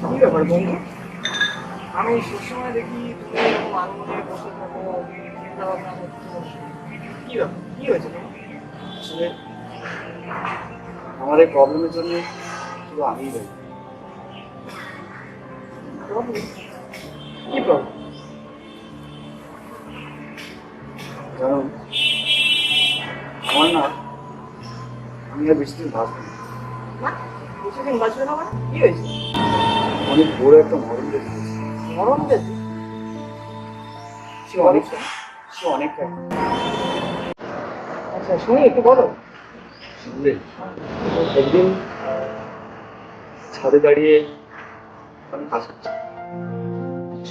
ব্যাপার বন্ধু আমি সবসময় দেখি তুমি এরকম আনমনে বসে থাকো চিন্তা ভাবনা করছ। কি ব্যাপার? কি হয়েছে তোমার? আমার এই প্রবলেমের জন্য শুধু আমিই দায়ী? কি প্রবলেম কারণ আমার না আমি আর বেশি দিন ভাববো না। না? কিছুদিন বাঁচবে না মানে? কি হয়েছে? অনেক বড় একটা মরণ দেখেছি। মরণ গেছে সে অনেক সে অনেক আচ্ছা শুনি একটু বলো। শুনলে? একদিন ছাদে দাঁড়িয়ে আমি কাজ করছি।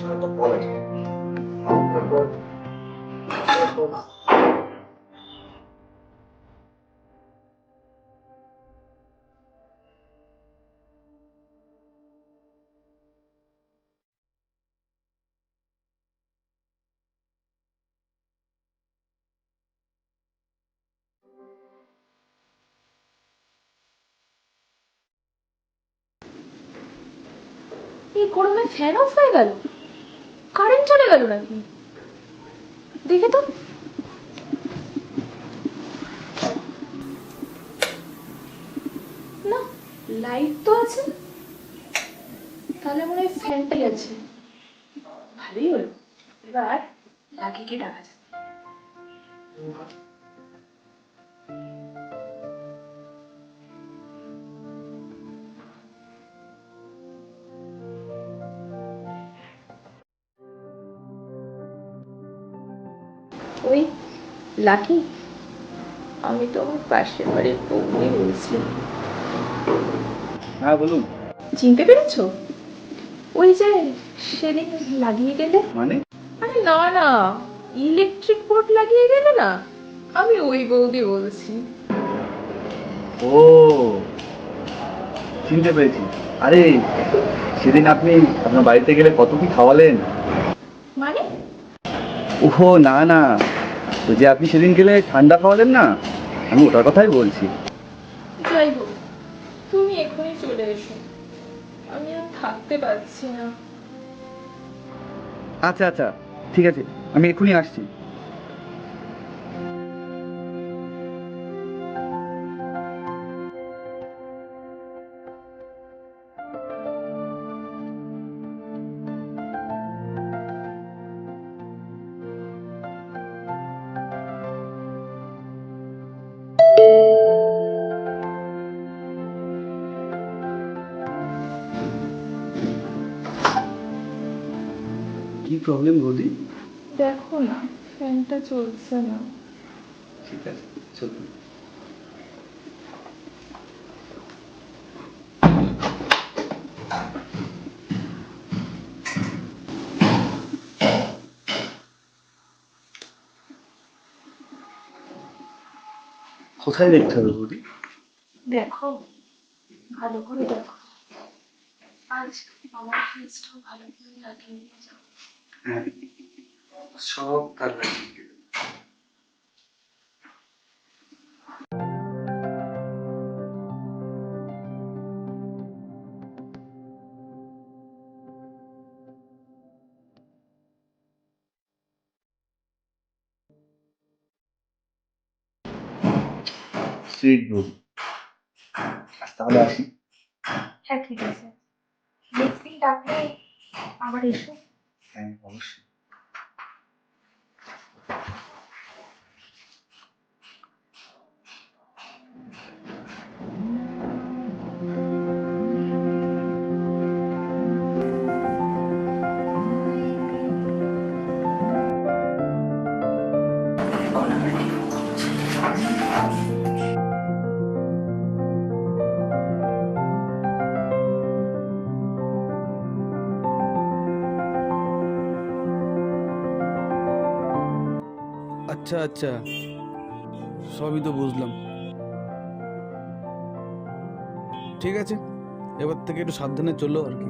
একটা কল আছে। এই গরমে ফ্যান অফ হয়ে গেল? কারেন্ট চলে গেল নাকি? দেখে তো। না লাইট তো আছে। তাহলে মনে হয় ফ্যানটাই আছে। ভালোই হলো। এবার লাগিয়ে ডাকা যাবে লাকি? আমি তো আমার পাশের বাড়ির বউই বলছি। হ্যাঁ বলুন। চিনতে পেরেছ? ওই যে সেদিন লাগিয়ে গেলে? মানে? আরে না না ইলেকট্রিক বোর্ড লাগিয়ে গেলে না? আমি ওই বৌদি বলছি। ও চিনতে পেরেছি। আরে সেদিন আপনি আপনার বাড়িতে গেলে কত কি খাওয়ালেন? মানে? ওহো না না। তো যে আপনি সেদিন গেলে ঠান্ডা খাওয়ালেন না আমি ওটার কথাই বলছি। যাই হোক তুমি এখনই চলে এসো। আমি আর থাকতে পারছি না। আচ্ছা আচ্ছা ঠিক আছে আমি এখনই আসছি। কি প্রবলেম বৌদি দেখো না ফ্যানটা চলছে না। ঠিক আছে চলুন কোথায় দেখতে হবে বৌদি দেখো ভালো করে দেখো। আজ আমার ফেসটাও ভালো করে লাগিয়ে নিয়ে যাও। সব তার লাগিয়ে সুইট বৌদি তাহলে আসি। হ্যাঁ ঠিক আছে। নেক্সট দিন ডাকলে আবার এসো। হ্যাঁ অবশ্যই আচ্ছা আচ্ছা। সবই তো বুঝলাম। ঠিক আছে এবার থেকে একটু সাবধানে চলো আর কি।